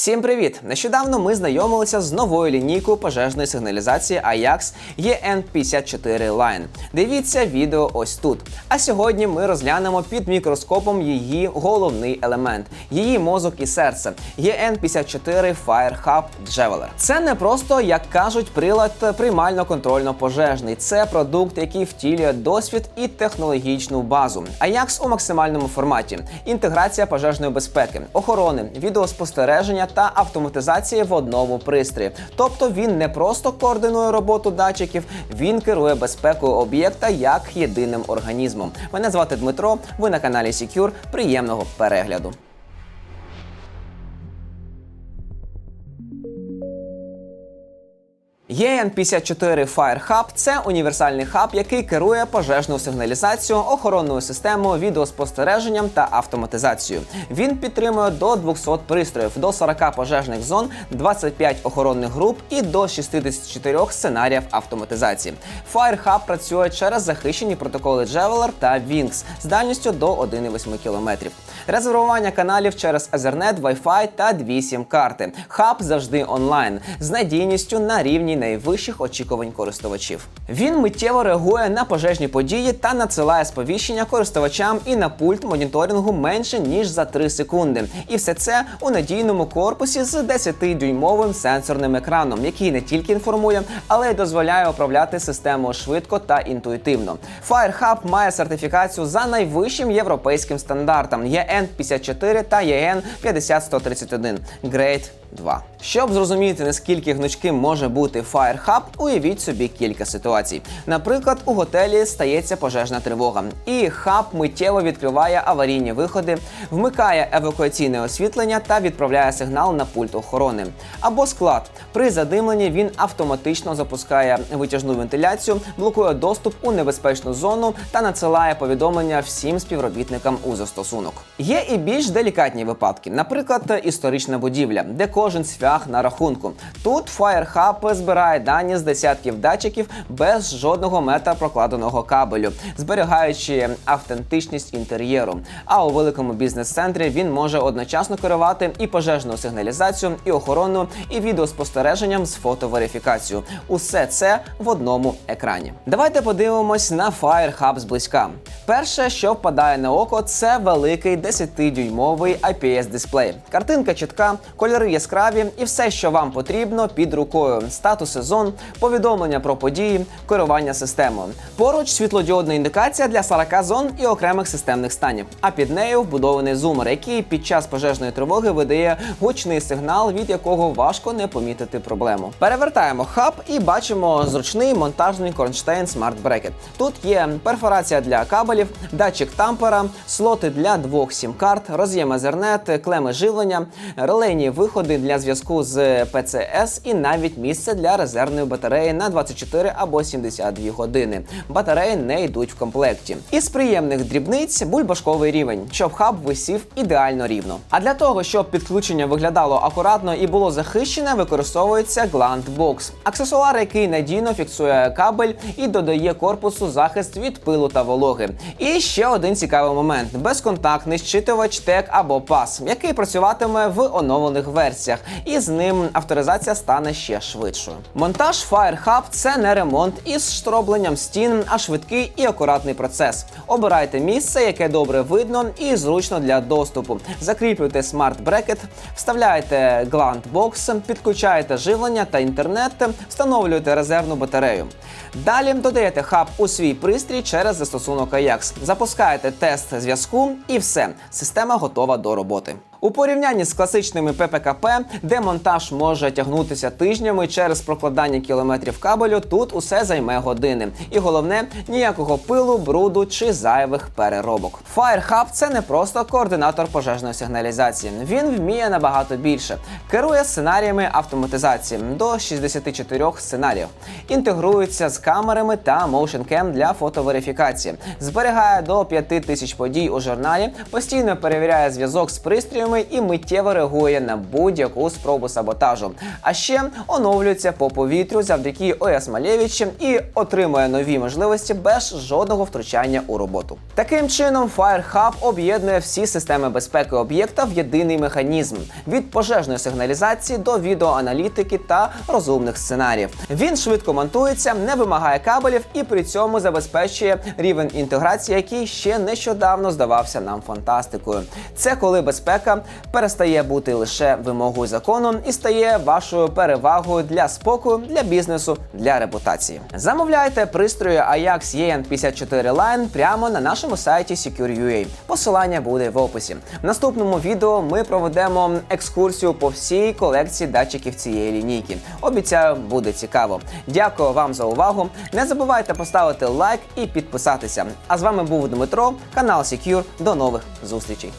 Всім привіт! Нещодавно ми знайомилися з новою лінійкою пожежної сигналізації Ajax EN54 Line. Дивіться відео ось тут. А сьогодні ми розглянемо під мікроскопом її головний елемент, її мозок і серце EN54 Fire Hub Javeler. Це не просто, як кажуть, прилад приймально-контрольно-пожежний. Це продукт, який втілює досвід і технологічну базу. Ajax у максимальному форматі, інтеграція пожежної безпеки, охорони, відеоспостереження та автоматизації в одному пристрої. Тобто він не просто координує роботу датчиків, він керує безпекою об'єкта як єдиним організмом. Мене звати Дмитро. Ви на каналі Secure. Приємного перегляду. EN54 Fire Hub – це універсальний хаб, який керує пожежною сигналізацією, охоронною системою, відеоспостереженням та автоматизацією. Він підтримує до 200 пристроїв, до 40 пожежних зон, 25 охоронних груп і до 64 сценаріїв автоматизації. Fire Hub працює через захищені протоколи Javeler та Wings з дальністю до 1,8 км. Резервування каналів через Ethernet, Wi-Fi та дві сім-карти. Хаб завжди онлайн з надійністю на рівні найвищих очікувань користувачів. Він миттєво реагує на пожежні події та надсилає сповіщення користувачам і на пульт моніторингу менше ніж за 3 секунди. І все це у надійному корпусі з 10-дюймовим сенсорним екраном, який не тільки інформує, але й дозволяє управляти системою швидко та інтуїтивно. FireHub має сертифікацію за найвищим європейським стандартом EN 54 та EN 50131 Grade 2. Щоб зрозуміти, наскільки гнучким може бути FireHub, уявіть собі кілька ситуацій. Наприклад, у готелі стається пожежна тривога, і хаб миттєво відкриває аварійні виходи, вмикає евакуаційне освітлення та відправляє сигнал на пульт охорони. Або склад. При задимленні він автоматично запускає витяжну вентиляцію, блокує доступ у небезпечну зону та надсилає повідомлення всім співробітникам у застосунок. Є і більш делікатні випадки, наприклад, історична будівля, де кожен свях на рахунку. Тут FireHub збирає дані з десятків датчиків без жодного метра прокладеного кабелю, зберігаючи автентичність інтер'єру. А у великому бізнес-центрі він може одночасно керувати і пожежною сигналізацією, і охороною, і відеоспостереженням з фотоверифікацією. Усе це в одному екрані. Давайте подивимось на FireHub зблизька. Перше, що впадає на око, це великий 10-дюймовий IPS-дисплей. Картинка чітка, кольори яскраві і все, що вам потрібно під рукою: статус сезон, повідомлення про події, керування системою. Поруч світлодіодна індикація для 40 зон і окремих системних станів. А під нею вбудований зумер, який під час пожежної тривоги видає гучний сигнал, від якого важко не помітити проблему. Перевертаємо хаб і бачимо зручний монтажний кронштейн Smart Bracket. Тут є перфорація для кабелів, датчик тампера, слоти для двох сім-карт, роз'єм Ethernet, клеми живлення, релейні виходи для зв'язку з ПЦС і навіть місце для резервної батареї на 24 або 72 години. Батареї не йдуть в комплекті. Із приємних дрібниць бульбашковий рівень, щоб хаб висів ідеально рівно. А для того, щоб підключення виглядало акуратно і було захищене, використовується Glant Box. аксесуар, який надійно фіксує кабель і додає корпусу захист від пилу та вологи. І ще один цікавий момент: безконтактний щитувач TEC або PAS, який працюватиме в оновлених версіях, і з ним авторизація стане ще швидшою. Монтаж FireHub – це не ремонт із штробленням стін, а швидкий і акуратний процес. Обирайте місце, яке добре видно і зручно для доступу. Закріплюйте смарт-брекет, вставляєте Box, підключаєте живлення та інтернет, встановлюєте резервну батарею. Далі додаєте хаб у свій пристрій через застосунок Ajax, запускаєте тест зв'язку і все. Система готова до роботи. У порівнянні з класичними ППКП, де монтаж може тягнутися тижнями через прокладання кілометрів кабелю, тут усе займе години. І головне ніякого пилу, бруду чи зайвих переробок. FireHub – це не просто координатор пожежної сигналізації. Він вміє набагато більше. Керує сценаріями автоматизації до 64 сценаріїв, інтегрується з камерами та Cam для фотоверифікації, зберігає до 5000 подій у журналі, постійно перевіряє зв'язок з пристроєм пристроями і миттєво реагує на будь-яку спробу саботажу. А ще оновлюється по повітрю завдяки ОС Малевичі і отримує нові можливості без жодного втручання у роботу. Таким чином, FireHub об'єднує всі системи безпеки об'єкта в єдиний механізм від пожежної сигналізації до відеоаналітики та розумних сценаріїв. Він швидко монтується, не вимагає кабелів і при цьому забезпечує рівень інтеграції, який ще нещодавно здавався нам фантастикою. Це коли безпека перестає бути лише вимогою закону і стає вашою перевагою для спокою, для бізнесу, для репутації. Замовляйте пристрої Ajax EN54 Line прямо на нашому сайті Secure.ua. Посилання буде в описі. В наступному відео ми проведемо екскурсію по всій колекції датчиків цієї лінійки. Обіцяю, буде цікаво. Дякую вам за увагу. Не забувайте поставити лайк і підписатися. А з вами був Дмитро, канал Secure. До нових зустрічей.